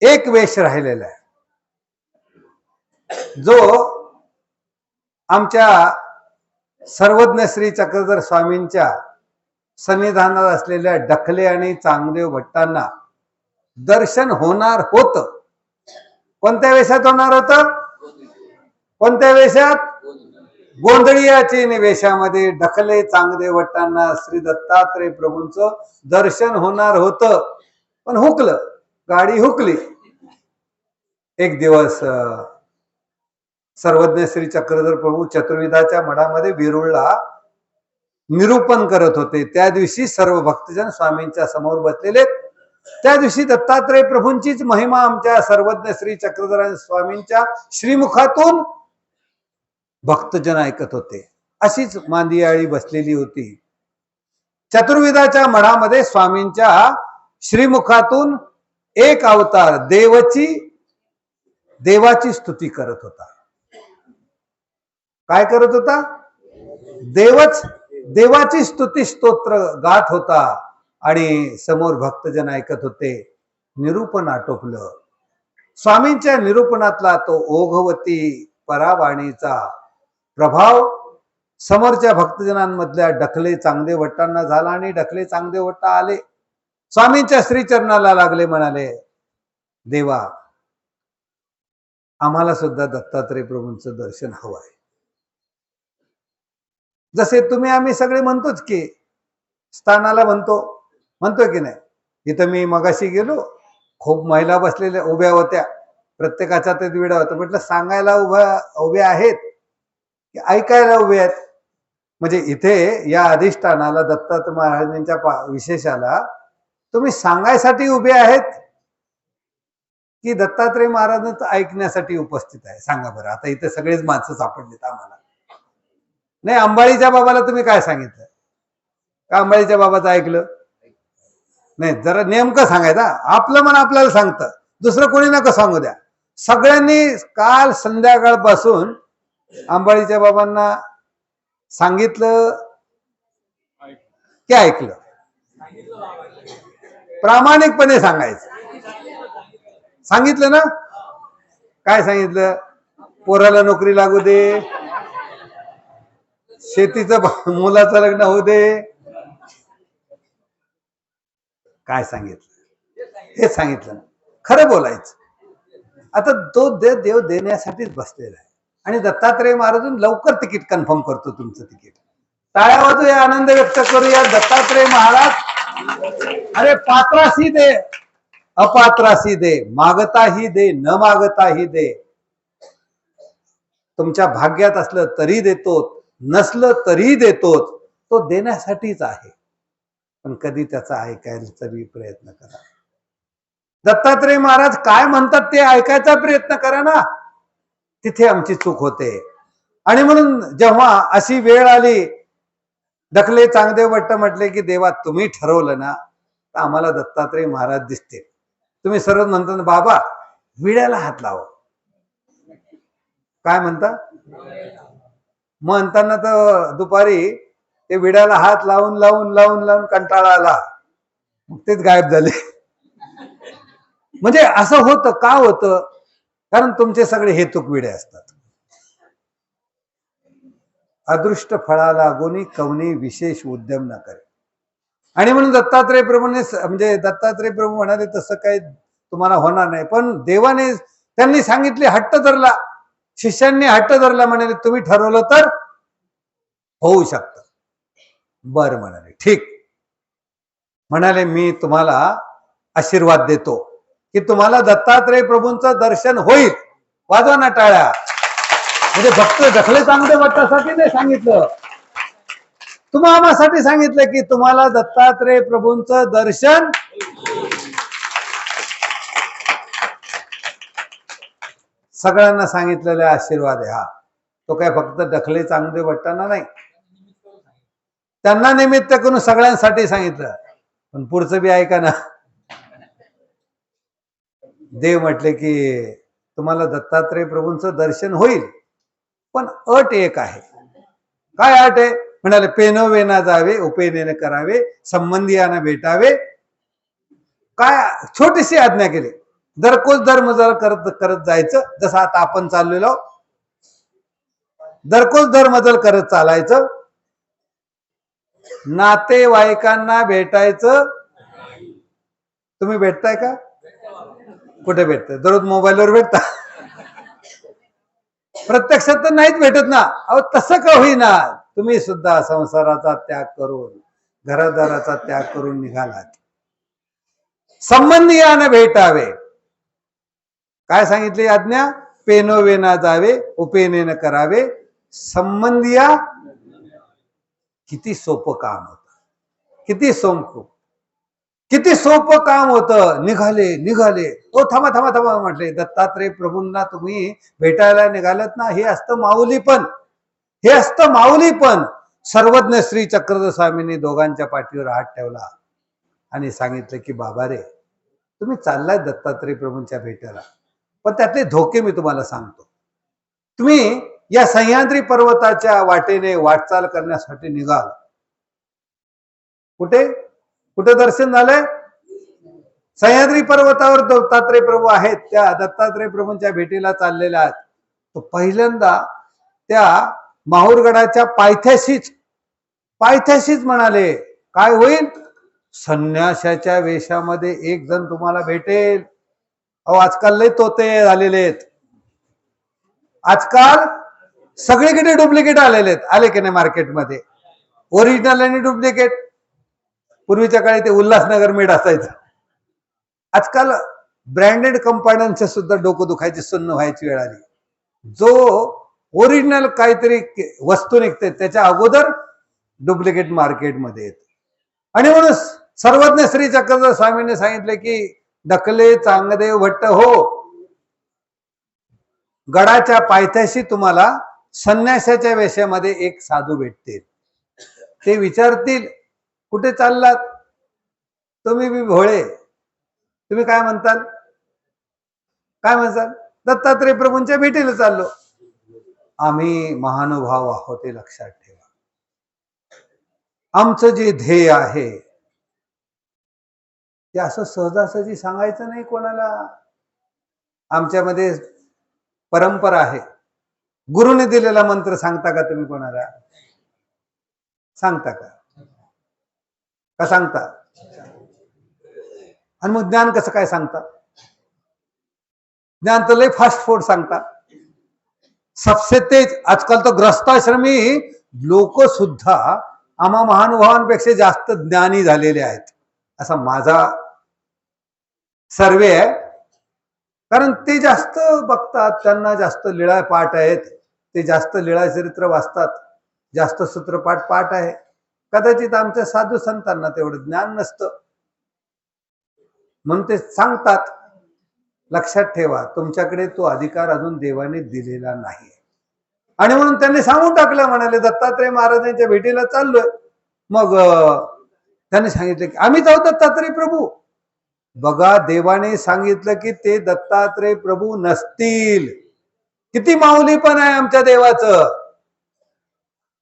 एक वेश राहिलेला आहे. जो आमच्या सर्वज्ञ श्री चक्रधर स्वामींच्या सन्निधानात असलेल्या डखले आणि चांगदेव भट्टांना दर्शन होणार होत. कोणत्या वेशात होणार होत? कोणत्या वेशात? गोंधळीयाची वेशामध्ये डखले चांगदेव भट्टांना श्री दत्तात्रय प्रभूंच दर्शन होणार होतं. पण हुकलं. गाडी हुकली. एक दिवस सर्वज्ञ श्री चक्रधर प्रभू चतुर्विधाच्या मठामध्ये विरुळला निरूपण करत होते. त्या दिवशी सर्व भक्तजन स्वामींच्या समोर बसलेले. त्या दिवशी दत्तात्रय प्रभूंचीच महिमा आमच्या सर्वज्ञ श्री चक्रधर स्वामींच्या श्रीमुखातून भक्तजन ऐकत होते. अशीच मांदियाळी बसलेली होती. चतुर्विधाच्या मठामध्ये स्वामींच्या श्रीमुखातून एक अवतार देवची देवाची स्तुती करत होता. काय करत होता? देवच देवाची स्तुती स्तोत्र गात होता आणि समोर भक्तजन ऐकत होते. निरूपण आटोपलं. स्वामींच्या निरूपणातला तो ओघवती परावाणीचा प्रभाव समोरच्या भक्तजनांमधल्या डखले चांगदेवट्टांना झाला आणि डखले चांगदेवट्टा आले. स्वामींच्या श्रीचरणाला लागले म्हणाले देवा आम्हाला सुद्धा दत्तात्रय प्रभूंचं दर्शन हवं आहे. जसे तुम्ही आम्ही सगळे म्हणतोच की स्थानाला म्हणतो म्हणतो की नाही? इथं मी मगाशी गेलो खूप महिला बसलेल्या उभ्या होत्या. प्रत्येकाच्या ते विडा होता. म्हटलं सांगायला उभ्या उभ्या आहेत की ऐकायला उभे आहेत. म्हणजे इथे या अधिष्ठानाला दत्तात्रय महाराजांच्या विशेषाला तुम्ही सांगायसाठी उभे आहेत की दत्तात्रय महाराजांचं ऐकण्यासाठी उपस्थित आहे. सांगा बरं. आता इथे सगळेच माणसं सापडलेत आम्हाला. नाही अंबाळीच्या बाबाला तुम्ही काय सांगितलं? का अंबाळीच्या बाबाचं ऐकलं? नाही जरा नेमकं सांगायचं आपलं मन आपल्याला सांगतं. दुसरं कोणी नका सांगू द्या. सगळ्यांनी काल संध्याकाळपासून अंबाळीच्या बाबांना सांगितलं की ऐकलं. प्रामाणिकपणे सांगायचं. सांगितलं ना? काय सांगितलं? पोराला नोकरी लागू दे. शेतीचं मुलाचं लग्न होऊ दे. काय सांगितलं? हे सांगितलं खरं बोलायचं. आता तो दे देव देण्यासाठीच बसलेला आहे. आणि दत्तात्रय महाराजून लवकर तिकीट कन्फर्म करतो तुमचं तिकीट. टाळ्या वाजूया आनंद व्यक्त करूया. दत्तात्रय महाराज अरे पात्राशी दे अपात्राशी दे मागताही दे न मागताही दे. तुमच्या भाग्यात असलं तरी देतो नसलं तरी देतो तो देण्यासाठीच आहे. पण कधी त्याचा ऐकायचा बी प्रयत्न करा. दत्तात्रय महाराज काय म्हणतात ते ऐकायचा प्रयत्न करा ना. तिथे आमची चूक होते. आणि म्हणून जेव्हा अशी वेळ आली दखले चांगदेव भट्ट म्हटले की देवा तुम्ही ठरवलं ना तर आम्हाला दत्तात्रय महाराज दिसते तुम्ही सर्व म्हणता बाबा विड्याला हात लावा. काय म्हणता? म्हणताना तर दुपारी ते विड्याला हात लावून लावून लावून लावून कंटाळा आला. मग तेच गायब झाले. म्हणजे असं होतं का होतं? कारण तुमचे सगळे हेतुक विडे असतात. अदृष्ट फळाला लागोनी कवनी विशेष उद्यम न करे. आणि म्हणून दत्तात्रय प्रभूने म्हणजे दत्तात्रय प्रभू म्हणाले तसं काही तुम्हाला होणार नाही. पण देवाने त्यांनी सांगितले हट्ट धरला. शिष्यांनी हट्ट धरला म्हणाले तुम्ही ठरवलं तर होऊ शकतं. बर म्हणाले ठीक. म्हणाले मी तुम्हाला आशीर्वाद देतो की तुम्हाला दत्तात्रय प्रभूंचं दर्शन होईल. वाजवा ना टाळ्या. म्हणजे भक्त दखले चांगले वाटण्यासाठी नाही सांगितलं. तुम्हा आम्हासाठी सांगितलं की तुम्हाला दत्तात्रय प्रभूंचं दर्शन. सगळ्यांना सांगितलेला आशीर्वाद आहे हा. तो काय फक्त दखले चांगले वाटताना नाही. त्यांना निमित्त करून सगळ्यांसाठी सांगितलं. पण पुढचं बी ऐका ना. देव म्हटले की तुम्हाला दत्तात्रय प्रभूंचं दर्शन होईल. पण अट एक आहे. काय अट आहे? म्हणाले पेनोवेना जावे उपेनेने करावे संबंधियांना भेटावे. काय छोटीशी आज्ञा केली. दरकोज धर्मजल करत करत जायचं जसं आता आपण चाललेलो दरकोच दरकोज धर्मजल करत चालायचं. नातेवाईकांना भेटायचं. तुम्ही भेटताय का? कुठे भेटताय? दररोज मोबाईलवर भेटता. प्रत्यक्षात तर नाहीच भेटत ना. अहो तसं का होईना? तुम्ही सुद्धा संसाराचा त्याग करून घरादाराचा त्याग करून निघालात. संबंधियान भेटावे. काय सांगितले आज्ञा? पेनोवेना जावे उपेनेन करावे. संबंधिया किती सोपं काम होत. किती सोपं किती सोपं काम होतं. निघाले निघाले. ओ थांबा थांबा थांबा म्हटले. दत्तात्रय प्रभूंना तुम्ही भेटायला निघालत ना? हे असतं माऊली पण. हे असतं माऊली पण. सर्वज्ञ श्री चक्रध स्वामींनी दोघांच्या पाठीवर हात ठेवला आणि सांगितलं की बाबा रे तुम्ही चाललाय दत्तात्रय प्रभूंच्या भेटायला पण त्यातले धोके मी तुम्हाला सांगतो. तुम्ही या सह्याद्री पर्वताच्या वाटेने वाटचाल करण्यासाठी निघाल. कुठे? कुठे दर्शन झालंय? सह्याद्री पर्वतावर दत्तात्रय प्रभू आहेत. त्या दत्तात्रय प्रभूंच्या भेटीला चाललेल्या आहेत. तो पहिल्यांदा त्या माहूरगडाच्या पायथ्याशीच पायथ्याशीच म्हणाले काय होईल? संन्याशाच्या वेशामध्ये एक जण तुम्हाला भेटेल. अहो आजकाल लय तोते झालेले आहेत. आजकाल सगळीकडे डुप्लिकेट आलेले आहेत. आले की नाही मार्केटमध्ये? ओरिजिनल आणि डुप्लिकेट. पूर्वीच्या काळी ते उल्हासनगर मीठ असायचं. आजकाल ब्रँडेड कंपन्यांचे सुद्धा डोकं दुखायची सुन्न व्हायची वेळ आली. जो ओरिजिनल काहीतरी वस्तू निघते त्याच्या अगोदर डुप्लिकेट मार्केटमध्ये येत. आणि म्हणून सर्वज्ञ श्री चक्रधर स्वामींनी सांगितले की डकले चांगदेव भट्ट हो. गडाच्या पायथ्याशी तुम्हाला संन्यासाच्या वेशामध्ये एक साधू भेटतील. ते विचारतील कुठे चाललात? तुम्ही बी भोळे. तुम्ही काय म्हणताल? काय म्हणताल दत्तात्रय प्रभूंच्या भेटीला चाललो. आम्ही महानुभाव आहोत हे लक्षात ठेवा. आमचं जे ध्येय आहे ते असं सहजासहजी सांगायचं नाही कोणाला. आमच्यामध्ये परंपरा आहे. गुरुने दिलेला मंत्र सांगता का तुम्ही कोणाला? सांगता का? का सांगता? आणि मग ज्ञान कसं काय सांगता? ज्ञान तर लय फास्ट फूड सांगता. सबसे तेज आजकाल तर ग्रस्ताश्रमी लोक सुद्धा आम्हा महानुभावांपेक्षा जास्त ज्ञानी झालेले आहेत. असा माझा सर्वे आहे. कारण ते जास्त बघतात त्यांना जास्त लिळा पाठ आहेत. ते जास्त लिळा चरित्र वाचतात. जास्त सूत्रपाठ पाठ आहे. कदाचित आमच्या साधू संतांना तेवढं ज्ञान नसतं. म्हणून ते सांगतात लक्षात ठेवा तुमच्याकडे तो अधिकार अजून देवाने दिलेला नाही. आणि म्हणून त्यांनी सांगून टाकलं म्हणाले दत्तात्रय महाराजांच्या भेटीला चाललोय. मग त्यांनी सांगितलं की आम्ही जाऊ दत्तात्रय प्रभू. बघा देवाने सांगितलं की ते दत्तात्रय प्रभू नसतील. किती माऊली पण आहे आमच्या देवाचं.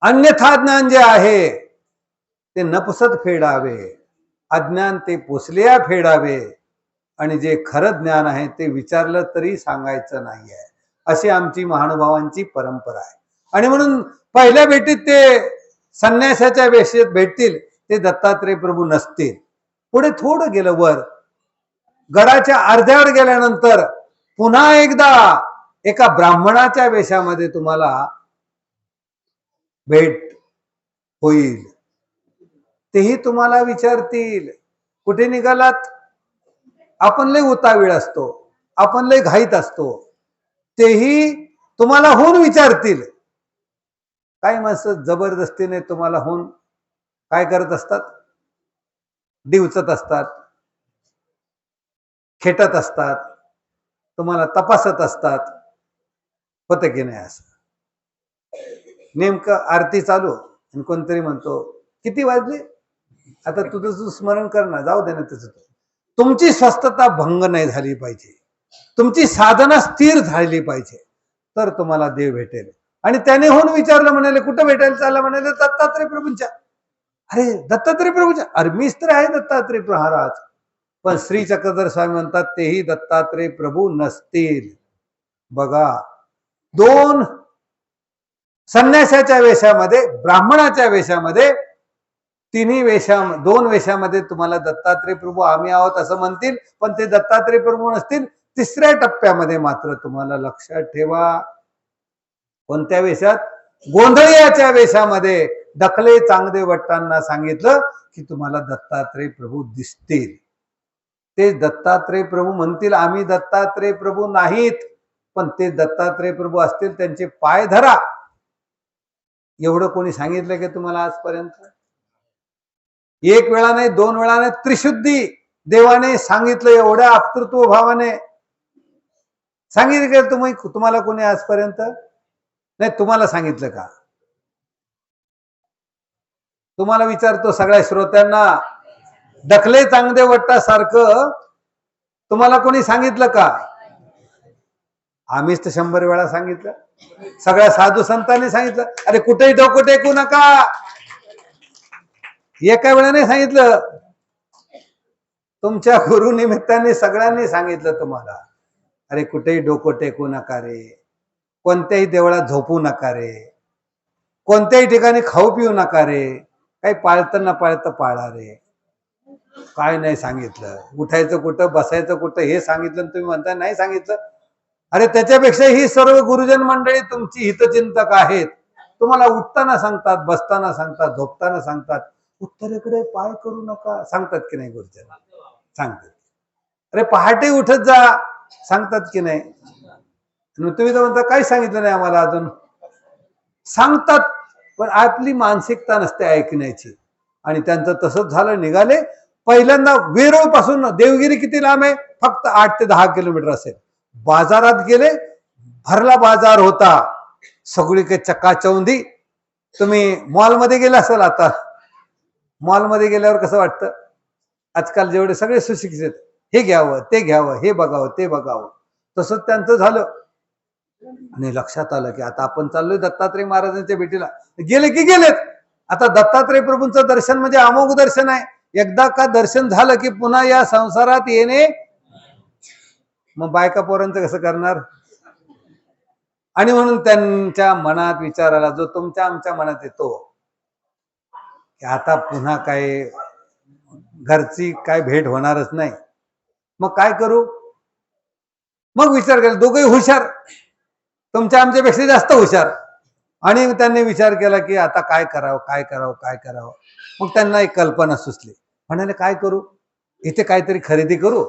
अन्यथा ज्ञान जे आहे ते नपसत फेडावे अज्ञान ते पोचल्या फेडावे आणि जे खरं ज्ञान आहे ते विचारलं तरी सांगायचं नाही आहे अशी आमची महानुभावांची परंपरा आहे. आणि म्हणून पहिल्या भेटीत ते संन्यासाच्या वेशेत भेटतील ते दत्तात्रय प्रभू नसतील. पुढे थोडं गेलं वर गडाच्या अर्ध्यावर गेल्यानंतर पुन्हा एकदा एका ब्राह्मणाच्या वेशामध्ये तुम्हाला भेट होईल. तेही तुम्हाला विचारतील. कुठे निघालात? आपण लय उतावीळ असतो. आपण लय घाईत असतो. तेही तुम्हाला होऊन विचारतील. काही माणसं जबरदस्तीने तुम्हाला होऊन काय करत असतात? दिवचत असतात. खेटत असतात. तुम्हाला तपासत असतात. होत की नाही असं? नेमकं आरती चालू आणि कोणतरी म्हणतो किती वाजले? आता तुझं तू स्मरण कर ना जाऊ दे ना तुझं तुमची स्वस्थता भंग नाही झाली पाहिजे. तुमची साधना स्थिर झाली पाहिजे. तर तुम्हाला देव भेटेल. आणि त्याने होऊन विचारलं म्हणाले कुठं भेटायला चालला? म्हणाले दत्तात्रय प्रभूंच्या. अरे दत्तात्रय प्रभूच्या? अरे मीच तर आहे दत्तात्रय महाराज पण श्री चक्रधर स्वामी म्हणतात तेही दत्तात्रय प्रभू नसतील. बघा दोन संन्यासाच्या वेशामध्ये ब्राह्मणाच्या वेशामध्ये तिन्ही वेशा दोन वेशामध्ये तुम्हाला दत्तात्रय प्रभू आम्ही आहोत असं म्हणतील पण ते दत्तात्रय प्रभू नसतील तिसऱ्या टप्प्यामध्ये मात्र तुम्हाला लक्षात ठेवा. कोणत्या वेशात? गोंधळ्याच्या वेशामध्ये दखले चांगदे भट्टांना सांगितलं की तुम्हाला दत्तात्रय प्रभू दिसतील. ते दत्तात्रय प्रभू म्हणतील आम्ही दत्तात्रय प्रभू नाहीत पण ते दत्तात्रय प्रभू असतील त्यांचे पाय धरा. एवढं कोणी सांगितलं की तुम्हाला आजपर्यंत? एक वेळा नाही दोन वेळा नाही त्रिशुद्धी देवाने सांगितलं एवढ्या आप्तृत्व भावाने. सांगितलं का तुम्ही तुम्हाला कोणी आजपर्यंत? नाही तुम्हाला सांगितलं का? तुम्हाला विचारतो सगळ्या श्रोत्यांना डखले चांगदे वट्टासारखं तुम्हाला कोणी सांगितलं का? आम्हीच तर शंभर वेळा सांगितलं. सगळ्या साधू संतांनी सांगितलं. अरे कुठेही डोकं टेकू नका. एका वेळाने सांगितलं. तुमच्या गुरु निमित्ताने सगळ्यांनी सांगितलं तुम्हाला. अरे कुठेही डोकं टेकू नका रे. कोणत्याही देवळात झोपू नका रे. कोणत्याही ठिकाणी खाऊ पिऊ नका रे. काही पाळतं ना पाळतं पाळा रे. काय नाही सांगितलं. उठायचं कुठं बसायचं कुठं हे सांगितलं तुम्ही म्हणताय नाही सांगितलं. अरे त्याच्यापेक्षा ही सर्व गुरुजन मंडळी तुमची हितचिंतक आहेत. तुम्हाला उठताना सांगतात बसताना सांगतात झोपताना सांगतात. उत्तरेकडे पाय करू नका. सांगतात की नाही गुरुजन? सांगतात. अरे पहाटे उठत जा. सांगतात की नाही? तुम्ही तर म्हणता काही सांगितलं नाही आम्हाला अजून. सांगतात पण आपली मानसिकता नसते ऐकण्याची. आणि त्यांचं तसंच झालं निघाले. पहिल्यांदा वेरूळपासून देवगिरी किती लांब आहे? फक्त आठ ते दहा किलोमीटर असेल. बाजारात गेले भरला बाजार होता. सगळीकडे चक्काचौंधी तुम्ही मॉलमध्ये गेला असाल आता. मॉलमध्ये गेल्यावर कसं वाटतं? आजकाल जेवढे सगळे सुशिक्षित हे घ्यावं ते घ्यावं हे बघावं ते बघावं. तसंच त्यांचं झालं. आणि लक्षात आलं की आता आपण चाललोय दत्तात्रय महाराजांच्या भेटीला. गेले की गेलेत. आता दत्तात्रय प्रभूंचं दर्शन म्हणजे अमोघ दर्शन आहे. एकदा का दर्शन झालं की पुन्हा या संसारात येणे? मग बायका पोरांचं कसं करणार? आणि म्हणून त्यांच्या मनात विचार आला जो तुमच्या आमच्या मनात येतो. आता पुन्हा काय घरची काय भेट होणारच नाही. मग काय करू? मग विचार केला दोघंही हुशार. तुमच्या आमच्यापेक्षा जास्त हुशार. आणि त्यांनी विचार केला की आता काय करावं काय करावं काय करावं? मग त्यांना एक कल्पना सुचली. म्हणाले काय करू? इथे काहीतरी खरेदी करू?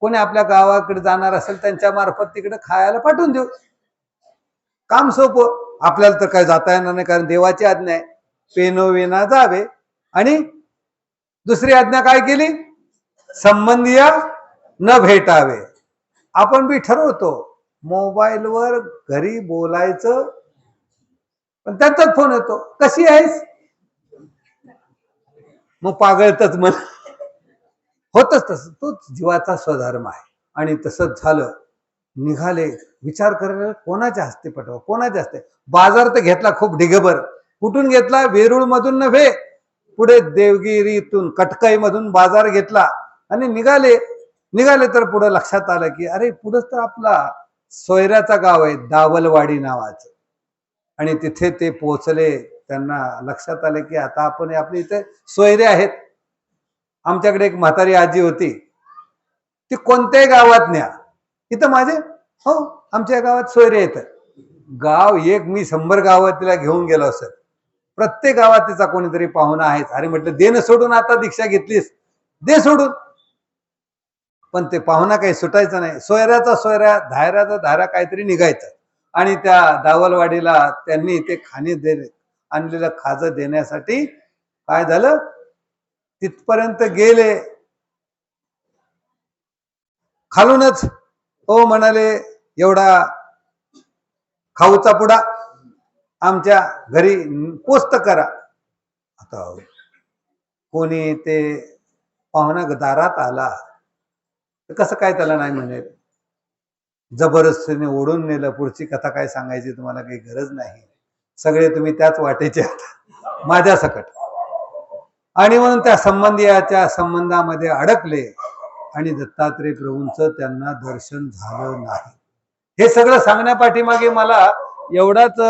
कोणी आपल्या गावाकडे जाणार असेल त्यांच्या मार्फत तिकडे खायला पाठवून देऊ. काम सोपं. आपल्याला तर काय जाता येणार नाही कारण देवाची आज्ञा आहे. पेनोविना जावे. आणि दुसरी आज्ञा काय केली? संबंधीय न भेटावे. आपण बी ठरवतो मोबाईलवर घरी बोलायचं पण त्यांचाच फोन येतो. कशी आहेस? मग पागळतच मन होतच तस. तोच जीवाचा स्वधर्म आहे. आणि तसंच झालं. निघाले. विचार करायला कोणाच्या हस्ते पटवा? कोणाच्या हस्ते? बाजार तर घेतला खूप ढिगभर. कुठून घेतला? वेरूळ मधून नव्हे. पुढे देवगिरीतून कटकाई मधून बाजार घेतला. आणि निघाले. निघाले तर पुढे लक्षात आलं की अरे पुढंच तर आपला सोयऱ्याचा गाव आहे दावलवाडी नावाचं. आणि तिथे ते पोहोचले. त्यांना लक्षात आले की आता आपण आपले इथे सोयरे आहेत. आमच्याकडे एक म्हातारी आजी होती. ती कोणत्याही गावात न्या. इथं माझे? हो आमच्या गावात सोयरे येतात गाव एक मी शंभर गावात तिला घेऊन गेलो असत प्रत्येक गावात तिचा कोणीतरी पाहुणा आहेच. अरे म्हटलं देणं सोडून आता दीक्षा घेतलीस. दे सोडून. पण ते पाहुणा काही सुटायचं नाही. सोयऱ्याचा सोयऱ्या धायऱ्याचा धारा काहीतरी निघायचं. आणि त्या दावलवाडीला त्यांनी ते खाणे दे आणलेलं खाजं देण्यासाठी काय झालं? तिथपर्यंत गेले. खालूनच ओ म्हणाले एवढा खाऊचा पुडा. आमच्या घरी पोस्त करा. आता कोणी ते पाहुणा दारात आला तर कसं काय त्याला नाही म्हणेल जबरदस्तीने ओढून नेलं पुढची कथा काय सांगायची तुम्हाला काही गरज नाही. सगळे तुम्ही त्याच वाटेचे आहात. माझ्या सकट. आणि म्हणून त्या संबंधियाच्या संबंधामध्ये अडकले आणि दत्तात्रय प्रभूंच त्यांना दर्शन झालं नाही. हे सगळं सांगण्यापाठीमागे मला एवढाच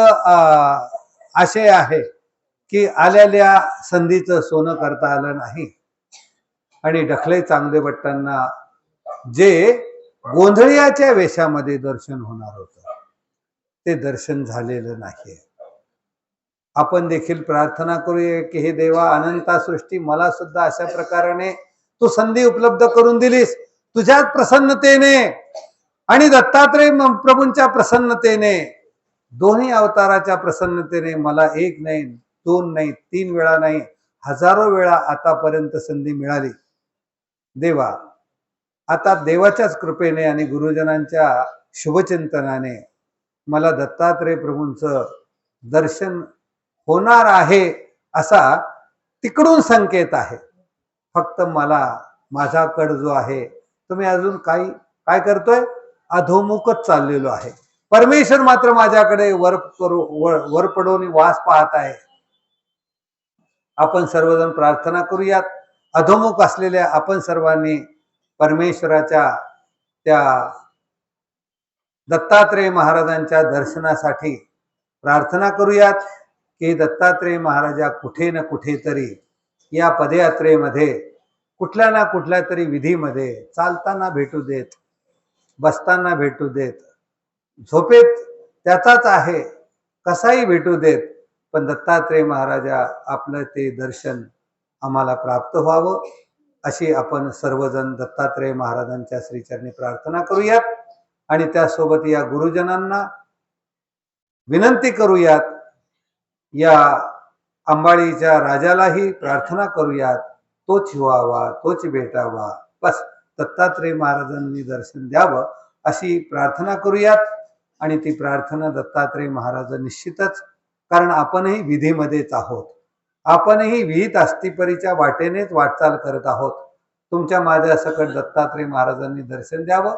आशय आहे की आलेल्या संधीचं सोनं करता आलं नाही. आणि डखले चांगले भट्टांना जे गोंधळियाच्या वेशामध्ये दर्शन होणार होतं ते दर्शन झालेलं नाही आपण देखील प्रार्थना करूया की हे देवा अनंता सृष्टी मला सुद्धा अशा प्रकाराने तू संधी उपलब्ध करून दिलीस तुझ्याच प्रसन्नतेने आणि दत्तात्रय प्रभूंच्या प्रसन्नतेने दोन्ही अवताराच्या प्रसन्नतेने मला एक नाही दोन नाही तीन वेळा नाही हजारो वेळा आतापर्यंत संधी मिळाली. देवा आता देवाच्याच कृपेने आणि गुरुजनांच्या शुभचिंतनाने मला दत्तात्रय प्रभूंचं दर्शन होणार आहे असा तिकडून संकेत आहे. फक्त मला माझा कड जो आहे तुम्ही अजून काही काय करतोय? अधोमुखच चाललेलो आहे. परमेश्वर मात्र माझ्याकडे वर करू वर पडून वास पाहत आहे. आपण सर्वजण प्रार्थना करूयात. अधोमुख असलेल्या आपण सर्वांनी परमेश्वराच्या त्या दत्तात्रेय महाराजांच्या दर्शनासाठी प्रार्थना करूयात की दत्तात्रेय महाराजा कुठे ना कुठेतरी या पदयात्रेमध्ये कुठल्या ना कुठल्या तरी विधीमध्ये चालताना भेटू देत बसताना भेटू देत झोपेत त्याचाच आहे. कसाही भेटू देत पण दत्तात्रेय महाराजा आपलं ते दर्शन आम्हाला प्राप्त व्हावं अशी आपण सर्वजण दत्तात्रेय महाराजांच्या श्रीचरणी प्रार्थना करूयात आणि त्यासोबत या गुरुजनांना विनंती करूयात या अंबाळीच्या राजालाही प्रार्थना करूयात तोच व्हावा तोच भेटावा बस. दत्तात्रय महाराजांनी दर्शन द्यावं अशी प्रार्थना करूयात. आणि ती प्रार्थना दत्तात्रय महाराज निश्चितच कारण आपणही विधीमध्येच आहोत. आपणही विहित अस्थिपरीच्या वाटेनेच वाटचाल करत आहोत. तुमच्या माझ्या सकट दत्तात्रय महाराजांनी दर्शन द्यावं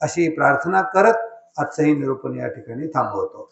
अशी प्रार्थना करत आजचंही निरूपण या ठिकाणी थांबवतो.